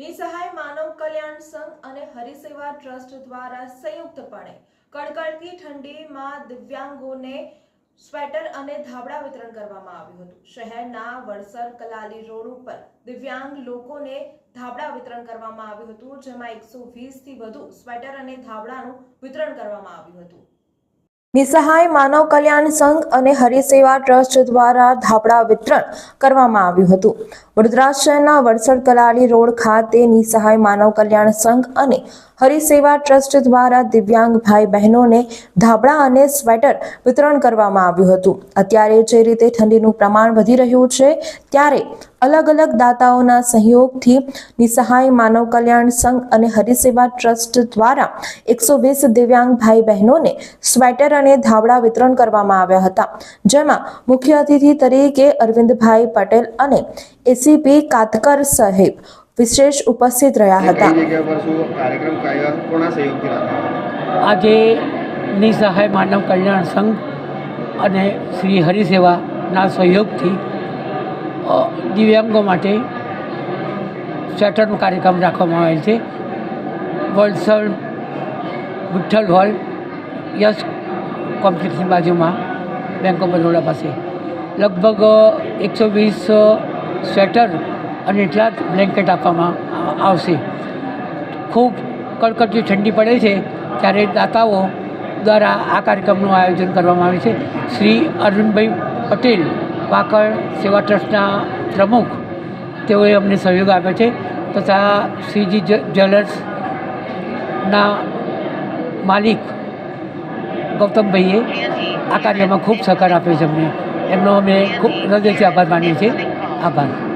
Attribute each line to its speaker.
Speaker 1: નિસહાય માનવ કલ્યાણ સંઘ અને હરિસેવા ટ્રસ્ટ દ્વારા સંયુક્તપણે કડકડતી ઠંડીમાં દિવ્યાંગોને સ્વેટર અને ધાબળા વિતરણ કરવામાં આવ્યું હતું. શહેરના વડસર કલાલી રોડ ઉપર દિવ્યાંગ લોકોને ધાબળા વિતરણ કરવામાં આવ્યું હતું, જેમાં એકસો વીસથી વધુ સ્વેટર અને ધાબળાનું વિતરણ કરવામાં આવ્યું હતું. નિસહાય માનવ કલ્યાણ સંઘ અને હરિસેવા ટ્રસ્ટ દ્વારા ધાબળા વિતરણ કરવામાં આવ્યું હતું. વડોદરા શહેરના વડસર કલાલી રોડ ખાતે નિસહાય માનવ કલ્યાણ સંઘ અને હરિસેવા ટ્રસ્ટ દ્વારા દિવ્યાંગ ભાઈ બહેનોને ધાબળા અને સ્વેટર વિતરણ કરવામાં આવ્યું હતું. અત્યારે જે રીતે ઠંડીનું પ્રમાણ વધી રહ્યું છે, ત્યારે અલગ અલગ દાતાઓના સહયોગથી નિસહાય માનવ કલ્યાણ સંઘ અને હરિસેવા ટ્રસ્ટ દ્વારા એકસો વીસ દિવ્યાંગ ભાઈ બહેનોને સ્વેટર અને ધાબળા વિતરણ કરવામાં આવ્યા હતા. જેમાં મુખ્ય અતિથિ તરીકે અરવિંદભાઈ પટેલ અને એસીપી કાતકર સાહેબ વિશેષ ઉપસ્થિત રહ્યા હતા.
Speaker 2: આજે નિસહાય માનવ કલ્યાણ સંઘ અને શ્રી હરિસેવાના સહયોગથી દિવ્યાંગો માટે સ્વેટરનો કાર્યક્રમ રાખવામાં આવેલ છે. વલસડ વિઠ્ઠલ હોલ યશ કોમ્પ્લેક્સની બાજુમાં બેંક ઓફ બરોડા પાસે. લગભગ એકસો વીસ સ્વેટર અને એટલા જ બ્લેન્કેટ આપવામાં આવશે. ખૂબ કડકડતી ઠંડી પડે છે, ત્યારે દાતાઓ દ્વારા આ કાર્યક્રમનું આયોજન કરવામાં આવે છે. શ્રી અરવિંદભાઈ પટેલ, વાકડ સેવા ટ્રસ્ટના પ્રમુખ, તેઓએ અમને સહયોગ આપ્યો છે તથા શ્રીજી જ્વેલર્સના માલિક ગૌતમભાઈએ આ કાર્યમાં ખૂબ સહકાર આપ્યો છે અમને. એમનો અમે ખૂબ હૃદયથી આભાર માનીએ છીએ. આભાર.